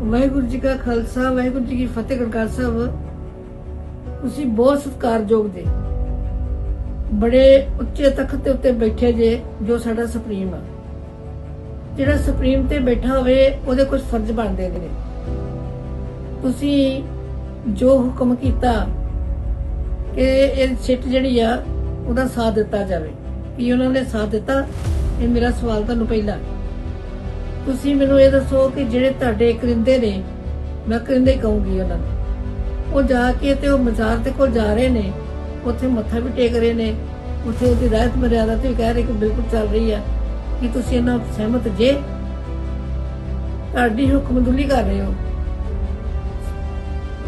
ਵਾਹਿਗੁਰੂ ਜੀ ਕਾ ਖਾਲਸਾ, ਵਾਹਿਗੁਰੂ ਜੀ ਕੀ ਫਤਿਹ ਗੜਕਾਰ ਸਾਹਿਬ। ਤੁਸੀਂ ਬਹੁਤ ਸਤਿਕਾਰਯੋਗ ਜੇ। ਬੜੇ ਉੱਚੇ ਤਖਤ ਦੇ ਉੱਤੇ ਬੈਠੇ ਜੇ, ਜੋ ਸਾਡਾ ਸੁਪਰੀਮ ਆ। ਜਿਹੜਾ ਸੁਪਰੀਮ ਤੇ ਬੈਠਾ ਹੋਵੇ, ਉਹਦੇ ਕੁਝ ਫਰਜ਼ ਬਣਦੇ ਨੇ। ਤੁਸੀਂ ਜੋ ਹੁਕਮ ਕੀਤਾ ਕਿ ਇਹ ਸਿੱਟ ਜਿਹੜੀ ਆ, ਉਹਦਾ ਸਾਥ ਦਿੱਤਾ ਜਾਵੇ। ਕੀ ਉਹਨਾਂ ਨੇ ਸਾਥ ਦਿੱਤਾ? ਇਹ ਮੇਰਾ ਸਵਾਲ ਤੁਹਾਨੂੰ ਪਹਿਲਾਂ। ਤੁਸੀਂ ਮੈਨੂੰ ਇਹ ਦੱਸੋ ਕਿ ਜਿਹੜੇ ਤੁਹਾਡੇ ਕਰਿੰਦੇ ਨੇ, ਮੈਂ ਕਰਿੰਦੇ ਕਹੂੰਗੀ ਉਹਨਾਂ ਨੂੰ। ਉਹ ਜਾ ਕੇ ਤੇ ਉਹ ਮਜ਼ਾਰ ਦੇ ਕੋਲ ਜਾ ਰਹੇ ਨੇ, ਉੱਥੇ ਮੱਥਾ ਵੀ ਟੇਕ ਰਹੇ ਨੇ, ਉੱਥੇ ਉਹਦੀ ਰਹਿਤ ਮਰਿਆਦਾ ਤੇ ਕਹਿ ਰਹੇ ਕਿ ਬਿਲਕੁਲ ਚੱਲ ਰਹੀ ਆ, ਕਿ ਤੁਸੀਂ ਇਹਨਾਂ ਸਹਿਮਤ ਜੇ। ਤੁਹਾਡੀ ਹੁਕਮਦੁਲੀ ਕਰ ਰਹੇ ਹੋ।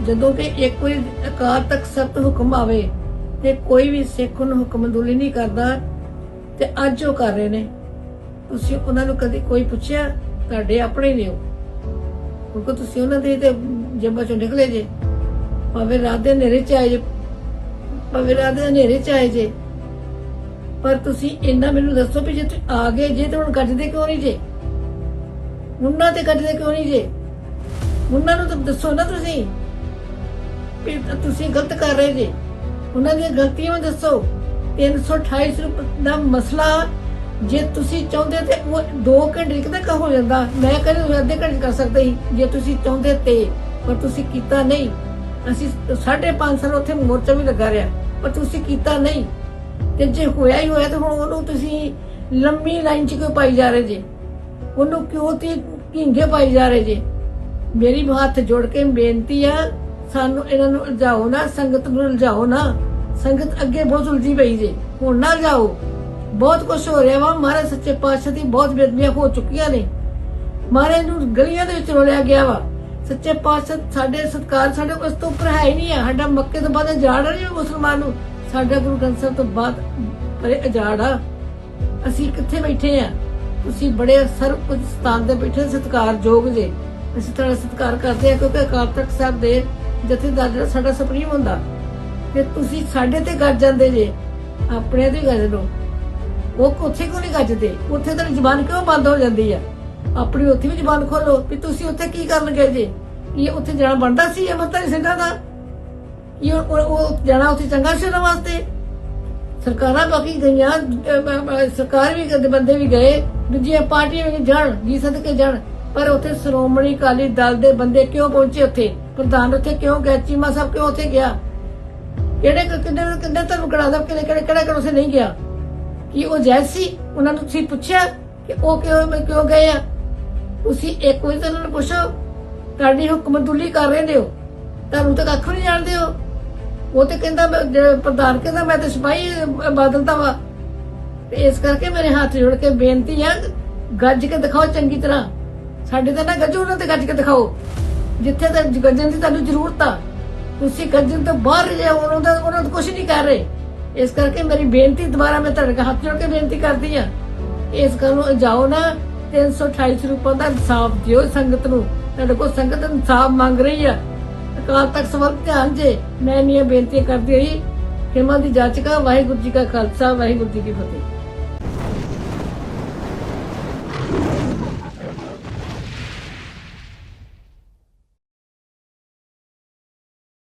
ਜਦੋਂ ਕਿ ਇੱਕ ਕੋਈ ਅਕਾਲ ਤੱਕ ਸਖਤ ਹੁਕਮ ਆਵੇ ਤੇ ਕੋਈ ਵੀ ਸਿੱਖ ਨੂੰ ਹੁਕਮਦੁਲੀ ਨਹੀਂ ਕਰਦਾ, ਤੇ ਅੱਜ ਉਹ ਕਰ ਰਹੇ ਨੇ। ਤੁਸੀਂ ਉਹਨਾਂ ਨੂੰ ਕਦੇ ਕੋਈ ਪੁੱਛਿਆ, ਤੁਹਾਡੇ ਆਪਣੇ ਨੇ ਉਹ? ਕਿਉਂਕਿ ਤੁਸੀਂ ਉਹਨਾਂ ਦੇ ਤੇ ਜੇਬਾਂ ਚੋਂ ਨਿਕਲੇ ਜੇ। ਭਾਵੇਂ ਰਾਤ ਦੇ ਹਨੇਰੇ ਚ ਆਏ ਜੇ, ਭਾਵੇਂ ਰਾਤ ਦੇ ਹਨੇਰੇ ਚ ਆਏ ਜੇ। ਪਰ ਤੁਸੀਂ ਇੰਨਾ ਮੈਨੂੰ ਦੱਸੋ ਵੀ ਜੇ ਤੁਸੀਂ ਆ ਗਏ, ਜੇ ਤਾਂ ਹੁਣ ਗੱਜਦੇ ਕਿਉਂ ਨਹੀਂ ਜੇ? ਮੁੰਨਾ ਤੇ ਗੱਜਦੇ ਕਿਉਂ ਨਹੀਂ ਜੇ? ਮੁੰਨਾ ਨੂੰ ਤਾਂ ਦੱਸੋ ਨਾ ਤੁਸੀਂ ਵੀ ਤੁਸੀਂ ਗਲਤ ਕਰ ਰਹੇ ਜੇ। ਉਹਨਾਂ ਦੀਆਂ ਗਲਤੀਆਂ ਵੀ ਦੱਸੋ। 328 ਰੁਪਏ ਦਾ ਮਸਲਾ ਜੇ ਤੁਸੀਂ ਚਾਹੁੰਦੇ ਤੇ ਉਹ 2 ਘੰਟੇ ਕਿਤੇ ਕਾ ਹੋ ਜਾਂਦਾ। ਮੈਂ ਕਹਿੰਦਾ ਅੱਧੇ ਘੰਟੇ ਕਰ ਸਕਦੇ ਸੀ, ਜੇ ਤੁਸੀਂ ਚਾਹੁੰਦੇ ਤੇ, ਪਰ ਤੁਸੀਂ ਕੀਤਾ ਨਹੀਂ। ਅਸੀਂ 5.5 ਸਾਲ ਉੱਥੇ ਮੋਰਚਾ ਵੀ ਲੱਗਾ ਰਿਹਾ, ਪਰ ਤੁਸੀਂ ਕੀਤਾ ਨਹੀਂ। ਤੇ ਜੇ ਹੋਇਆ ਹੀ ਹੋਇਆ ਤਾਂ ਹੁਣ ਉਹਨੂੰ ਤੁਸੀਂ ਲੰਮੀ ਲਾਈਨ 'ਚ ਕਿਉਂ ਪਾਈ ਜਾ ਰਹੇ ਜੇ? ਉਹਨੂੰ ਕਿਉਂ ਤੇ ਘਿੰਗੇ ਪਾਈ ਜਾ ਰਹੇ ਜੇ? ਮੇਰੀ ਹੱਥ ਜੋੜ ਕੇ ਬੇਨਤੀ ਆ, ਸਾਨੂੰ ਇਹਨਾਂ ਨੂੰ ਉਲਝਾਓ ਨਾ, ਸੰਗਤ ਨੂੰ ਉਲਝਾਓ ਨਾ। ਸੰਗਤ ਅੱਗੇ ਬਹੁਤ ਉਲਝੀ ਪਈ ਜੇ। ਹੁਣ ਨਾ ਜਾਓ ਬਹੁਤ ਕੁਝ ਹੋ ਰਿਹਾ ਵਾ। ਮਹਾਰਾਜ ਸੱਚੇ ਪਾਤਸ਼ਾਹ ਦੀ ਬਹੁਤ ਬੇਦਬੀਆਂ ਹੋ ਚੁੱਕੀਆਂ ਨੇ। ਮਹਾਰਾਜ ਨੂੰ ਗਲੀਆਂ ਦੇ ਵਿੱਚ ਰੋਲਿਆ ਗਿਆ ਵਾ। ਸੱਚੇ ਪਾਤਸ਼ਾਹ ਸਾਡੇ ਸਤਕਾਰ ਸਾਡੇ ਕੋਲ ਇਸ ਤੋਂ ਉੱਪਰ ਹੈ ਹੀ ਨਹੀਂ ਆ। ਸਾਡਾ ਮੱਕੇ ਤੋਂ ਬਾਅਦ ਜਾੜ ਨਹੀਂ ਮੁਸਲਮਾਨ ਨੂੰ। ਸਾਡਾ ਗੁਰੂ ਗ੍ਰੰਥ ਸਾਹਿਬ ਤੋਂ ਬਾਅਦ ਪਰੇ ਅਜਾੜ ਆ। ਅਸੀਂ ਕਿੱਥੇ ਬੈਠੇ ਆ? ਤੁਸੀਂ ਬੜੇ ਸਰਵ ਉੱਚ ਸਥਾਨ ਤੇ ਬੈਠੇ ਸਤਿਕਾਰਯੋਗ ਜੇ। ਅਸੀਂ ਤੁਹਾਡਾ ਸਤਿਕਾਰ ਕਰਦੇ ਆ ਕਿਉਂਕਿ ਅਕਾਲ ਤਖਤ ਸਾਹਿਬ ਦੇ ਜਥੇਦਾਰ ਜਿਹੜਾ ਸਾਡਾ ਸੁਪਰੀਮ ਹੁੰਦਾ। ਤੇ ਤੁਸੀਂ ਸਾਡੇ ਤੇ ਗੱਜ ਜਾਂਦੇ ਜੇ, ਆਪਣੇ ਤੇ ਗੱਜ ਲੋ ਉਹ ਉੱਥੇ ਕਿਉਂ ਨਹੀਂ ਗੱਜਦੇ? ਉੱਥੇ ਤਾਂ ਜ਼ਬਾਨ ਕਿਉਂ ਬੰਦ ਹੋ ਜਾਂਦੀ ਆ? ਆਪਣੀ ਉੱਥੇ ਵੀ ਜ਼ਬਾਨ ਖੋਲੋ ਵੀ ਤੁਸੀਂ ਉੱਥੇ ਕੀ ਕਰਨ ਗਏ ਜੇ? ਇਹ ਉੱਥੇ ਜਾਣਾ ਬਣਦਾ ਸੀ ਇਹ ਮਤਾਂ ਸਿੰਘਾਂ ਦਾ? ਇਹ ਉਹ ਜਾਣਾ ਉੱਥੇ ਚੰਗਾ ਸੀ ਉਹਨਾਂ ਵਾਸਤੇ? ਸਰਕਾਰਾਂ ਬਾਕੀ ਗਈਆਂ ਸਰਕਾਰ ਵੀ ਕਦੇ ਬੰਦੇ ਵੀ ਗਏ, ਦੂਜੀਆਂ ਪਾਰਟੀਆਂ ਵੀ ਜਾਣ, ਜੀ ਸਦਕੇ ਜਾਣ। ਪਰ ਉੱਥੇ ਸ਼੍ਰੋਮਣੀ ਅਕਾਲੀ ਦਲ ਦੇ ਬੰਦੇ ਕਿਉਂ ਪਹੁੰਚੇ ਉੱਥੇ? ਪ੍ਰਧਾਨ ਉੱਥੇ ਕਿਉਂ ਗਿਆ? ਚੀਮਾ ਸਾਹਿਬ ਕਿਉਂ ਉੱਥੇ ਗਿਆ? ਕਿਹੜੇ ਕਿੰਨੇ ਕਿੰਨੇ ਤੁਹਾਨੂੰ ਕੜਾ ਦਾ ਕਿਹੜੇ ਕਿਹੜੇ, ਕਿਹੜਾ ਕਿਹੜਾ ਉੱਥੇ ਨਹੀਂ ਗਿਆ? ਕਿ ਉਹ ਜੈਸੀ ਉਹਨਾਂ ਨੂੰ ਤੁਸੀਂ ਪੁੱਛਿਆ ਕਿ ਉਹ ਕਿਉਂ ਕਿਉਂ ਗਏ ਆ? ਤੁਸੀਂ ਇੱਕ ਵਾਰੀ ਤਾਂ ਉਹਨਾਂ ਨੂੰ ਪੁੱਛੋ, ਤੁਹਾਡੀ ਹੁਕਮਦੁਲੀ ਕਰ ਰਹੇ ਹੋ। ਤੁਹਾਨੂੰ ਤਾਂ ਕੱਖ ਨਹੀਂ ਜਾਣਦੇ ਹੋ। ਉਹ ਤੇ ਕਹਿੰਦਾ ਪ੍ਰਧਾਨ ਕਹਿੰਦਾ ਮੈਂ ਤਾਂ ਸਿਪਾਹੀ ਬਦਲਦਾ ਵਾ। ਤੇ ਇਸ ਕਰਕੇ ਮੇਰੇ ਹੱਥ ਜੋੜ ਕੇ ਬੇਨਤੀ ਆ, ਗੱਜ ਕੇ ਦਿਖਾਓ ਚੰਗੀ ਤਰ੍ਹਾਂ। ਸਾਡੇ ਤਾਂ ਨਾ ਗੱਜੋ, ਉਹਨਾਂ ਤੇ ਗੱਜ ਕੇ ਦਿਖਾਓ। ਜਿੱਥੇ ਤੱਕ ਗੱਜਣ ਦੀ ਤੁਹਾਨੂੰ ਜ਼ਰੂਰਤ ਆ, ਤੁਸੀਂ ਗੱਜਣ ਤੋਂ ਬਾਹਰ ਜੇ ਉਹਨਾਂ ਦਾ ਉਹਨਾਂ ਦਾ ਕੁਝ ਨਹੀਂ ਕਰ ਰਹੇ। ਇਸ ਕਰਕੇ ਮੇਰੀ ਬੇਨਤੀ ਦੁਬਾਰਾ ਮੈਂ ਤੁਹਾਡੇ ਅੱਗੇ ਹੱਥ ਜੋੜ ਕੇ ਬੇਨਤੀ ਕਰਦੀ ਆ ਇਸ ਗੱਲ ਨੂੰ ਜਾਓ ਨਾ 328 ਰੁਪਏ ਦਾ ਇਨਸਾਫ ਦਿਓ ਸੰਗਤ ਨੂੰ। ਤੁਹਾਡੇ ਕੋਲ ਸੰਗਤ ਇਨਸਾਫ ਮੰਗ ਰਹੀ ਆ। ਅਕਾਲ ਤਖ਼ਤ ਸਵਾਲ ਧਿਆਨ ਜੇ, ਮੈਂ ਇੰਨੀਆਂ ਬੇਨਤੀਆਂ ਕਰਦੀ ਹੋਈ ਖਿਮਾ ਦੀ ਜਾਚਕਾ, ਵਾਹਿਗੁਰੂ ਜੀ ਕਾ ਖਾਲਸਾ, ਵਾਹਿਗੁਰੂ ਜੀ ਕੀ ਫਤਿਹ।